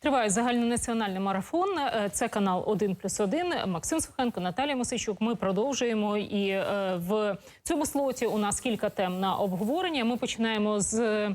Триває загальнонаціональний марафон. Е, Це канал один плюс 1. Максим Сухенко, Наталія Мосичук. Ми продовжуємо. І е, в цьому слоті у нас кілька тем на обговорення. Ми починаємо з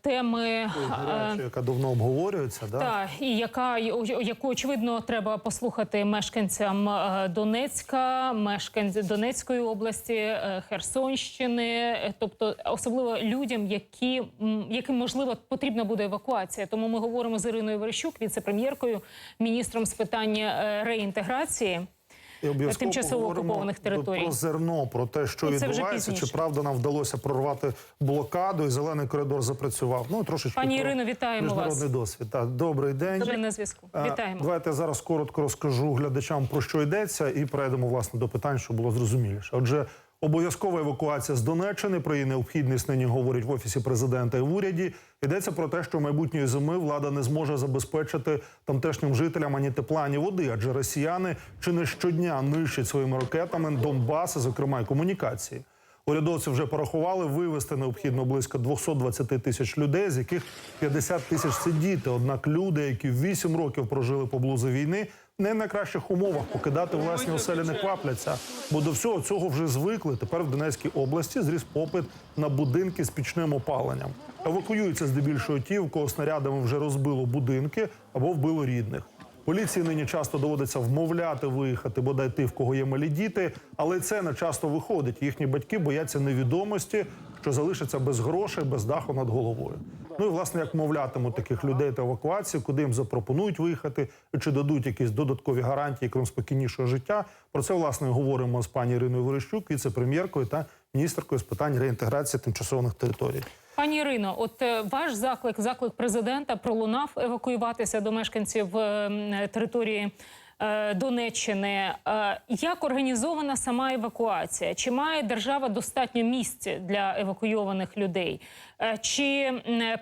теми. е, Гарячу, яка давно обговорюється, да? та і яка яку очевидно треба послухати мешканцям е, Донецька, мешканцям Донецької області, е, Херсонщини, е, тобто особливо людям, які яким можливо потрібна буде евакуація. Тому ми говоримо з Іриною Верещук, віце-прем'єркою, міністром з питань е, реінтеграції. Тимчасово окупованих територій. Про зерно, про те, що Ну, це відбувається, чи правда нам вдалося прорвати блокаду, і зелений коридор запрацював. Ну трошечки Пані Ірино, вітаємо міжнародний вас. досвід. Так, добрий день. Добре на зв'язку. Е, Вітаємо. Давайте я зараз коротко розкажу глядачам про що йдеться, і перейдемо власне до питань, щоб було зрозуміліше. Отже, обов'язкова евакуація з Донеччини. Про її необхідність нині говорять в офісі президента і в уряді. Йдеться про те, що майбутньої зими влада не зможе забезпечити тамтешнім жителям ані тепла, ані води, адже росіяни чи не щодня нищать своїми ракетами Донбас, зокрема й комунікації. Урядовці вже порахували, вивезти необхідно близько 220 тисяч людей, з яких 50 тисяч це діти. Однак люди, які 8 років прожили поблизу війни, не в найкращих умовах покидати власні оселі не квапляться. Бо до всього цього вже звикли. Тепер в Донецькій області зріс попит на будинки з пічним опаленням. Евакуюються здебільшого ті, у кого снарядами вже розбило будинки або вбило рідних. Поліції нині часто доводиться вмовляти виїхати, бодай ти, в кого є малі діти, але це не часто виходить. Їхні батьки бояться невідомості, що залишаться без грошей, без даху над головою. Ну і власне як мовлятимуть таких людей та евакуацію, куди їм запропонують виїхати, чи дадуть якісь додаткові гарантії крім спокійнішого життя. Про це власне говоримо з пані Іриною Верещук, віце-прем'єркою та міністеркою з питань реінтеграції тимчасових територій. Пані Ірино, от е, ваш заклик, заклик президента пролунав евакуюватися до мешканців е, території Донеччини. Е, Як організована сама евакуація? Чи має держава достатньо місць для евакуйованих людей? Е, Чи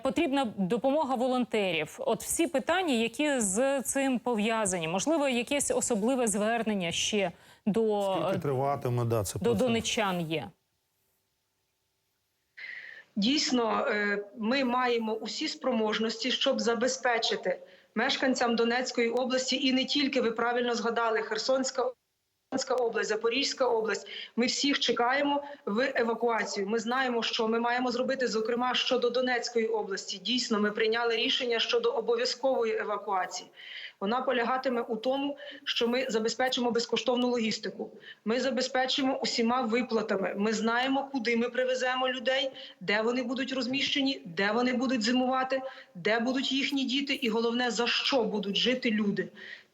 потрібна допомога волонтерів? От всі питання, які з цим пов'язані, можливо, якесь особливе звернення ще до, Скільки триватиме да це до процес? донеччан є? Дійсно, е, ми маємо усі спроможності, щоб забезпечити мешканцям Донецької області і не тільки ви правильно згадали Херсонська. Область, Запорізька область. Ми всіх чекаємо в евакуацію. Ми знаємо, що ми маємо зробити, зокрема щодо Донецької області. Дійсно, ми прийняли рішення щодо обов'язкової евакуації. Вона полягатиме у тому, що ми забезпечимо безкоштовну логістику. Ми забезпечимо усіма виплатами. Ми знаємо, куди ми привеземо людей, де вони будуть розміщені, де вони будуть зимувати, де будуть їхні діти, і головне за що будуть жити люди.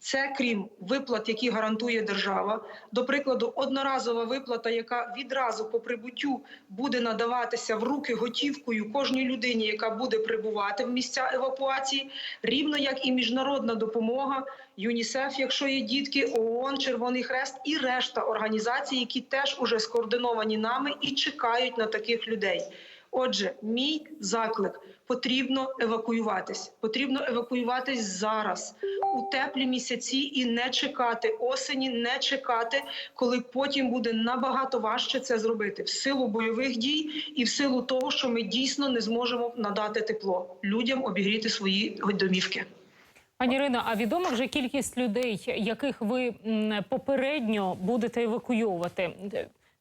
Це крім виплат, які гарантує держава. До прикладу, одноразова виплата, яка відразу по прибуттю буде надаватися в руки готівкою кожній людині, яка буде прибувати в місця евакуації, рівно як і міжнародна допомога, ЮНІСЕФ, якщо є дітки, ООН, Червоний Хрест і решта організацій, які теж уже скоординовані нами і чекають на таких людей. Отже, мій заклик потрібно евакуюватись. Потрібно евакуюватись зараз у теплі місяці і не чекати осені, не чекати, коли потім буде набагато важче це зробити в силу бойових дій і в силу того, що ми дійсно не зможемо надати тепло людям обігріти свої домівки. Пані Ірино, а відома вже кількість людей, яких ви попередньо будете евакуйовувати?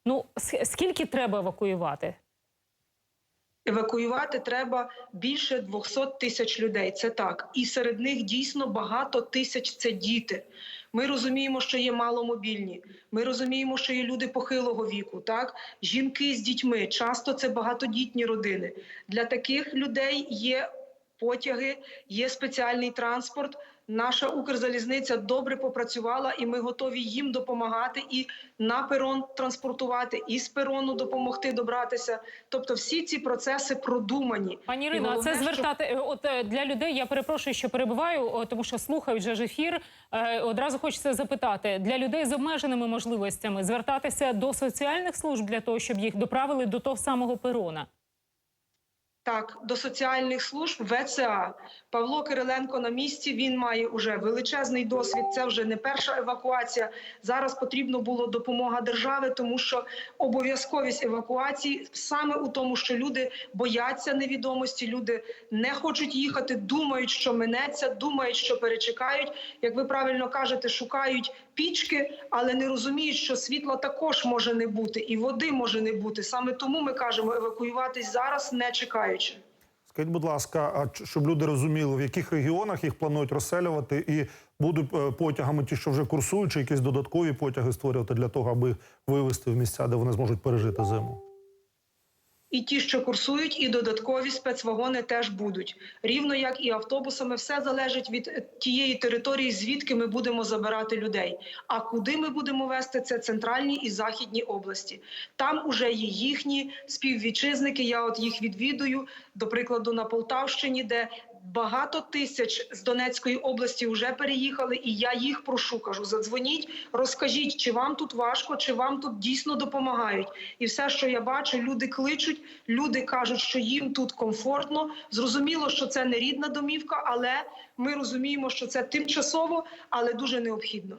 Ну скільки треба евакуювати? Евакуювати треба більше 200 тисяч людей. Це так, і серед них дійсно багато тисяч це діти. Ми розуміємо, що є маломобільні. Ми розуміємо, що є люди похилого віку, так жінки з дітьми. Часто це багатодітні родини. Для таких людей є потяги, є спеціальний транспорт. Наша Укрзалізниця добре попрацювала, і ми готові їм допомагати і на перон транспортувати, і з перону допомогти добратися. Тобто, всі ці процеси продумані. Пані Ірино, а це що- звертати е, от е, для людей. Я перепрошую, що перебуваю, тому що слухають же ж ефір. Е, Одразу хочеться запитати для людей з обмеженими можливостями звертатися до соціальних служб для того, щоб їх доправили до того самого перона. Так, до соціальних служб ВЦА. Павло Кириленко на місці. Він має уже величезний досвід. Це вже не перша евакуація. Зараз потрібно було допомога держави, тому що обов'язковість евакуації саме у тому, що люди бояться невідомості, люди не хочуть їхати, думають, що минеться, думають, що перечекають. Як ви правильно кажете, шукають пічки, але не розуміють, що світла також може не бути, і води може не бути. Саме тому ми кажемо евакуюватись зараз, не чекаючи. Скажіть, будь ласка, а щоб люди розуміли, в яких регіонах їх планують розселювати, і будуть е, потягами ті, що вже курсують, чи якісь додаткові потяги створювати для того, аби вивезти в місця, де вони зможуть пережити зиму? І ті, що курсують, і додаткові спецвагони теж будуть. Рівно як і автобусами, все залежить від тієї території, звідки ми будемо забирати людей. А куди ми будемо вести, це центральні і західні області. Там уже є їхні співвітчизники. Я от їх відвідую, до прикладу, на Полтавщині, де багато тисяч з Донецької області вже переїхали, і я їх прошу, кажу, задзвоніть, розкажіть, чи вам тут важко, чи вам тут дійсно допомагають. І все, що я бачу, люди кличуть, люди кажуть, що їм тут комфортно. Зрозуміло, що це не рідна домівка, але ми розуміємо, що це тимчасово, але дуже необхідно.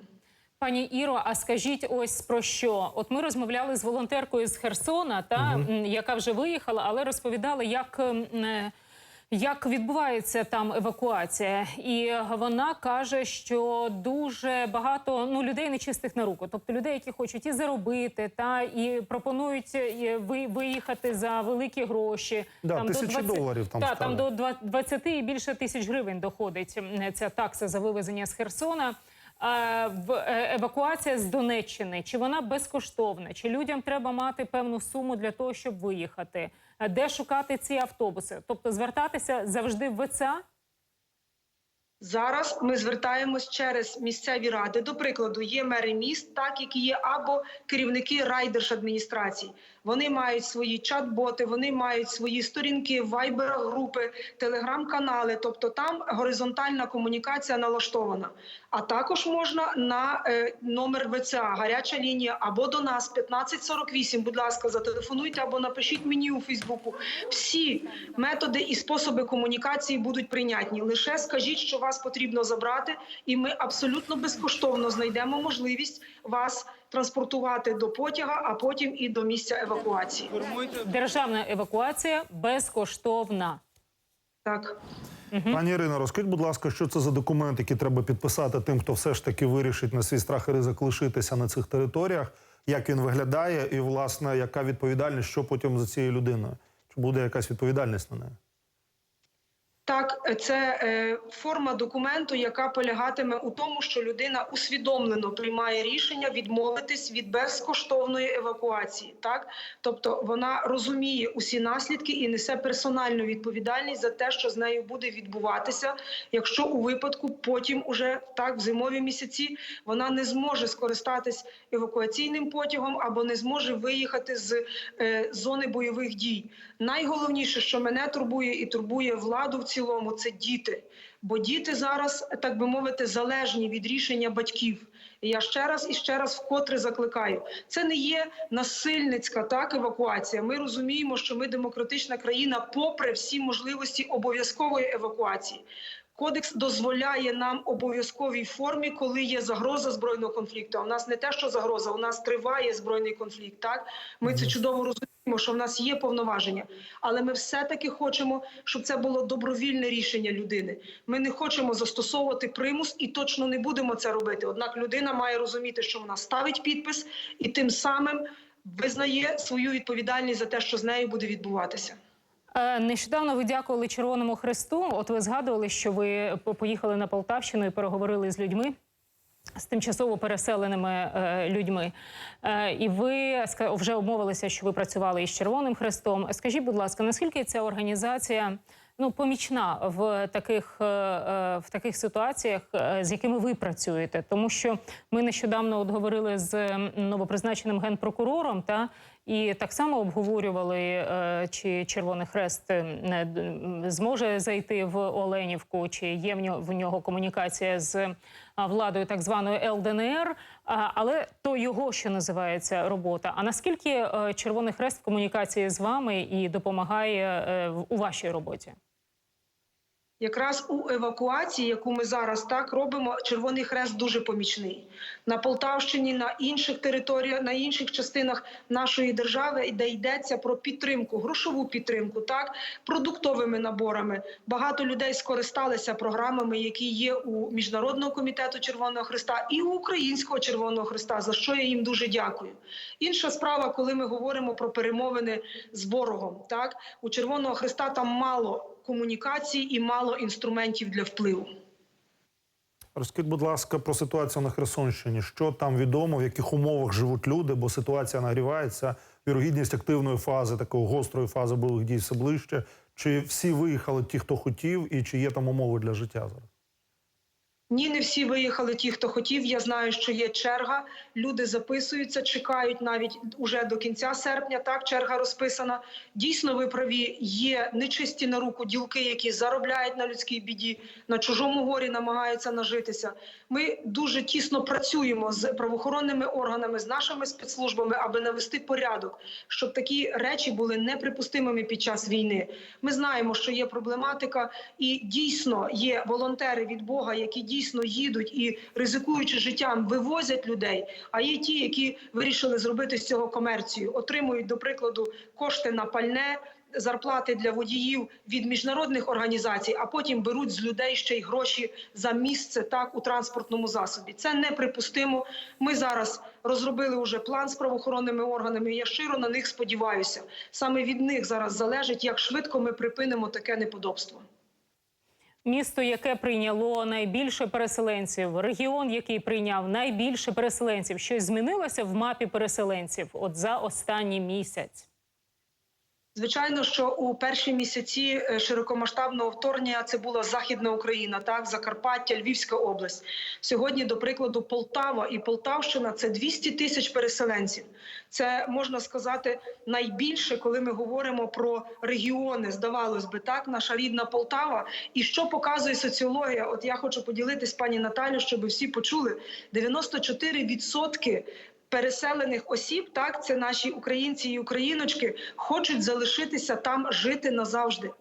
Пані Іро, а скажіть ось про що? От ми розмовляли з волонтеркою з Херсона, та м, яка вже виїхала, але розповідали, як. Е, Як відбувається там евакуація, і вона каже, що дуже багато ну людей нечистих на руку, тобто людей, які хочуть і заробити, та і пропонують ви- виїхати за великі гроші. Да, тисячі доларів там та, там до два- 20 і більше тисяч гривень доходить ця такса за вивезення з Херсона. В е, евакуація з Донеччини чи вона безкоштовна? Чи людям треба мати певну суму для того, щоб виїхати? Де шукати ці автобуси? Тобто звертатися завжди в ВЦА? Зараз ми звертаємось через місцеві ради. До прикладу, є мери міст, так які є або керівники райдержадміністрацій. Вони мають свої чат-боти, вони мають свої сторінки, вайбер-групи, телеграм-канали. Тобто там горизонтальна комунікація налаштована. А також можна на е, номер ВЦА, гаряча лінія або до нас 1548. Будь ласка, зателефонуйте або напишіть мені у Фейсбуку. Всі методи і способи комунікації будуть прийнятні. Лише скажіть, що вас потрібно забрати, і ми абсолютно безкоштовно знайдемо можливість вас транспортувати до потяга, а потім і до місця евакуації. Державна евакуація безкоштовна. Так. Пані Ірино, розкажіть, будь ласка, що це за документ, який треба підписати тим, хто все ж таки вирішить на свій страх і ризик лишитися на цих територіях, як він виглядає, і власне яка відповідальність, що потім за цією людиною? Чи буде якась відповідальність на неї? Так, це е, форма документу, яка полягатиме у тому, що людина усвідомлено приймає рішення відмовитись від безкоштовної евакуації. Так, тобто вона розуміє усі наслідки і несе персональну відповідальність за те, що з нею буде відбуватися, якщо у випадку потім, уже так в зимові місяці, вона не зможе скористатись евакуаційним потягом або не зможе виїхати з е, зони бойових дій. Найголовніше, що мене турбує і турбує владу в цілому, це діти. Бо діти зараз, так би мовити, залежні від рішення батьків. І я ще раз і ще раз вкотре закликаю. Це не є насильницька так евакуація. Ми розуміємо, що ми демократична країна, попри всі можливості обов'язкової евакуації. Кодекс дозволяє нам обов'язковій формі, коли є загроза збройного конфлікту. А в нас не те, що загроза, у нас триває збройний конфлікт. Так ми це чудово розуміємо, що в нас є повноваження, але ми все-таки хочемо, щоб це було добровільне рішення людини. Ми не хочемо застосовувати примус і точно не будемо це робити. Однак людина має розуміти, що вона ставить підпис і тим самим визнає свою відповідальність за те, що з нею буде відбуватися. Е, Нещодавно ви дякували Червоному Хресту. От ви згадували, що ви поїхали на Полтавщину і переговорили з людьми. З тимчасово переселеними е, людьми, е, і ви вже обмовилися, що ви працювали із Червоним Хрестом. Скажіть, будь ласка, наскільки ця організація ну помічна в таких, е, в таких ситуаціях, з якими ви працюєте? Тому що ми нещодавно от говорили з новопризначеним генпрокурором, та І так само обговорювали, чи Червоний Хрест не зможе зайти в Оленівку, чи є в нього, комунікація з владою так званої ЛДНР. Але то його, що називається, робота. А наскільки е, Червоний Хрест в комунікації з вами і допомагає е, у вашій роботі? Якраз у евакуації, яку ми зараз так робимо, Червоний Хрест дуже помічний на Полтавщині, на інших територіях, на інших частинах нашої держави, де йдеться про підтримку, грошову підтримку, так продуктовими наборами. Багато людей скористалися програмами, які є у міжнародного комітету Червоного Хреста і у Українського Червоного Хреста, за що я їм дуже дякую. Інша справа, коли ми говоримо про перемовини з ворогом, так у Червоного Хреста там мало комунікацій і мало інструментів для впливу. Розкажіть, будь ласка, про ситуацію на Херсонщині. Що там відомо, в яких умовах живуть люди, бо ситуація нагрівається, вірогідність активної фази, такої гострої фази бойових дій все ближче. Чи всі виїхали ті, хто хотів, і чи є там умови для життя зараз? Ні, не всі виїхали ті, хто хотів. Я знаю, що є черга. Люди записуються, чекають навіть уже до кінця серпня. Так, черга розписана. Дійсно, ви праві. Є нечисті на руку ділки, які заробляють на людській біді, на чужому горі намагаються нажитися. Ми дуже тісно працюємо з правоохоронними органами, з нашими спецслужбами, аби навести порядок, щоб такі речі були неприпустимими під час війни. Ми знаємо, що є проблематика, і дійсно є волонтери від Бога, які дійсно їдуть і ризикуючи життям, вивозять людей. А є ті, які вирішили зробити з цього комерцію, отримують, до прикладу, кошти на пальне. Зарплати для водіїв від міжнародних організацій, а потім беруть з людей ще й гроші за місце так у транспортному засобі. Це неприпустимо. Ми зараз розробили уже план з правоохоронними органами. Я щиро на них сподіваюся. Саме від них зараз залежить, як швидко ми припинимо таке неподобство. Місто, яке прийняло найбільше переселенців, регіон, який прийняв найбільше переселенців, щось змінилося в мапі переселенців? От за останній місяць. Звичайно, що у перші місяці е, широкомасштабного вторгнення це була Західна Україна, так Закарпаття, Львівська область. Сьогодні, до прикладу, Полтава і Полтавщина це 200 тисяч переселенців. Це можна сказати найбільше, коли ми говоримо про регіони. Здавалось би, так наша рідна Полтава. І що показує соціологія? От я хочу поділитись, пані Наталю, щоб всі почули: 94% переселених осіб, так це наші українці і україночки, хочуть залишитися там жити назавжди.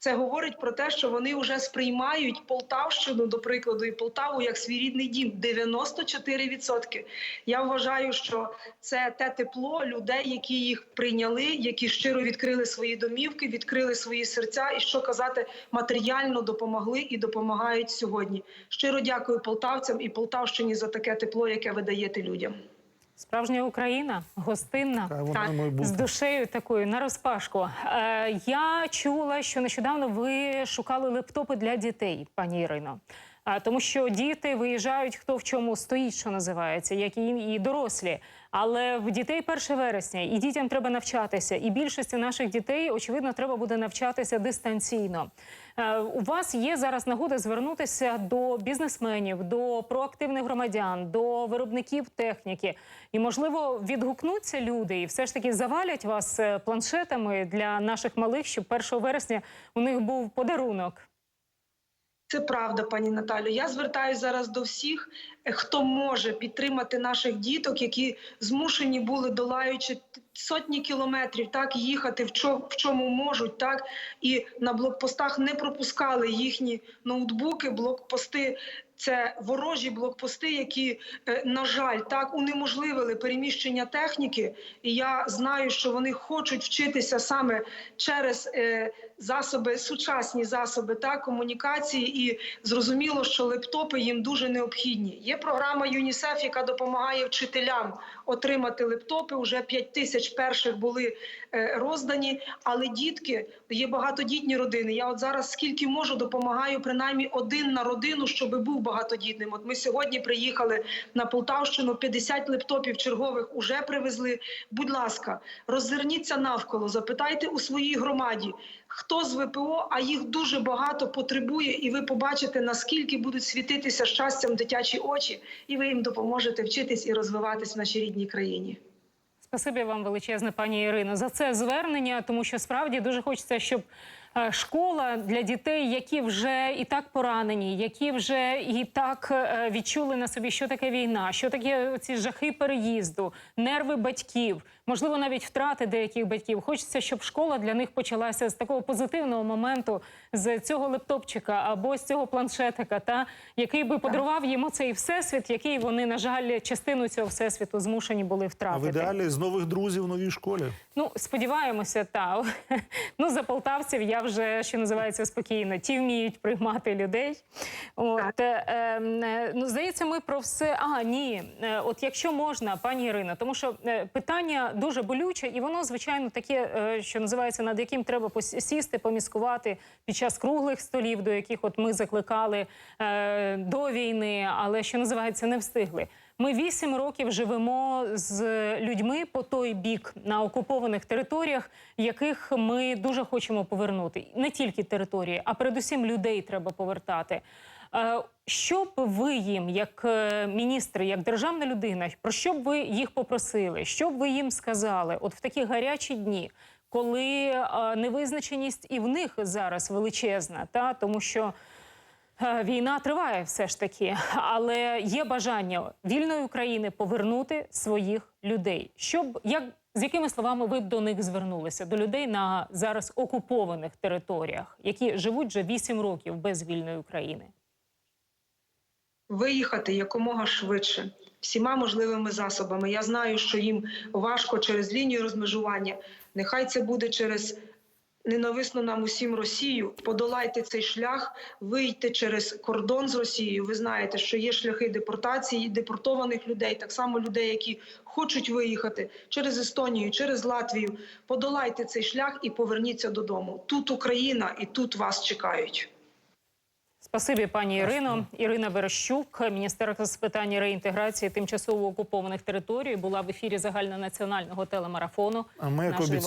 Це говорить про те, що вони вже сприймають Полтавщину, до прикладу, і Полтаву як свій рідний дім. 94%. Я вважаю, що це те тепло людей, які їх прийняли, які щиро відкрили свої домівки, відкрили свої серця, і що казати, матеріально допомогли і допомагають сьогодні. Щиро дякую полтавцям і Полтавщині за таке тепло, яке ви даєте людям. Справжня Україна, гостинна. Хай вона бути. З душею такою на розпашку. Е, я чула, що нещодавно ви шукали лептопи для дітей, пані Ірино. А, тому що діти виїжджають, хто в чому стоїть, що називається, як і, і дорослі. Але в дітей 1 вересня, і дітям треба навчатися. І більшості наших дітей, очевидно, треба буде навчатися дистанційно. Е, у вас є зараз нагода звернутися до бізнесменів, до проактивних громадян, до виробників техніки. І, можливо, відгукнуться люди і все ж таки завалять вас е, планшетами для наших малих, щоб 1 вересня у них був подарунок. Це правда, пані Наталю. Я звертаюся зараз до всіх, е, хто може підтримати наших діток, які змушені були долаючи сотні кілометрів, так їхати в чому, в чому можуть, так і на блокпостах не пропускали їхні ноутбуки, блокпости. Це ворожі блокпости, які, е, на жаль, так унеможливили переміщення техніки. І я знаю, що вони хочуть вчитися саме через е, засоби, сучасні засоби так, комунікації. І зрозуміло, що лептопи їм дуже необхідні. Є програма ЮНІСЕФ, яка допомагає вчителям отримати лептопи. Уже 5 тисяч перших були е, роздані. Але дітки є багатодітні родини. Я от зараз скільки можу допомагаю принаймні один на родину, щоб був багатодітним. От ми сьогодні приїхали на Полтавщину. 50 лептопів чергових уже привезли. Будь ласка, роззирніться навколо, запитайте у своїй громаді. Хто з ВПО, а їх дуже багато потребує, і ви побачите, наскільки будуть світитися щастям дитячі очі, і ви їм допоможете вчитись і розвиватись в нашій рідній країні. Спасибі вам величезне, пані Ірино, за це звернення, тому що справді дуже хочеться, щоб школа для дітей, які вже і так поранені, які вже і так е, відчули на собі, що таке війна, що таке ці жахи переїзду, нерви батьків, можливо, навіть втрати деяких батьків. Хочеться, щоб школа для них почалася з такого позитивного моменту, з цього лептопчика або з цього планшетика, та який би подарував їм оцей всесвіт, який вони, на жаль, частину цього всесвіту змушені були А втратити. в ідеалі з нових друзів в новій школі. Ну, сподіваємося, та ну за полтавців я вже що називається спокійно. Ті вміють приймати людей. От е, е, ну здається, ми про все. А ні, Е, от якщо можна, пані Ірино, тому що питання дуже болюче, і воно звичайно таке, що називається, над яким треба сісти, поміскувати під час круглих столів, до яких от ми закликали е, до війни, але що називається, не встигли. Ми вісім років живемо з людьми по той бік на окупованих територіях, яких ми дуже хочемо повернути. Не тільки території, а передусім людей треба повертати. Е, Що б ви їм, як е, міністри, як державна людина, про що б ви їх попросили? Що б ви їм сказали? От в такі гарячі дні, коли е, невизначеність і в них зараз величезна, та тому що. Е, Війна триває все ж таки, але є бажання вільної України повернути своїх людей. Щоб як з якими словами ви б до них звернулися до людей на зараз окупованих територіях, які живуть вже 8 років без вільної України? виїхати якомога швидше всіма можливими засобами. Я знаю, що їм важко через лінію розмежування. Нехай це буде через ненависну нам усім Росію. Подолайте цей шлях, вийти через кордон з Росією. Ви знаєте, що є шляхи депортації депортованих людей, так само людей, які хочуть виїхати через Естонію, через Латвію. Подолайте цей шлях і поверніться додому. Тут Україна і тут вас чекають. Спасибі, пані Ірино. Ірина Верещук, міністерка з питань реінтеграції тимчасово окупованих територій, була в ефірі загальнонаціонального телемарафону. А ми, як обіцяли,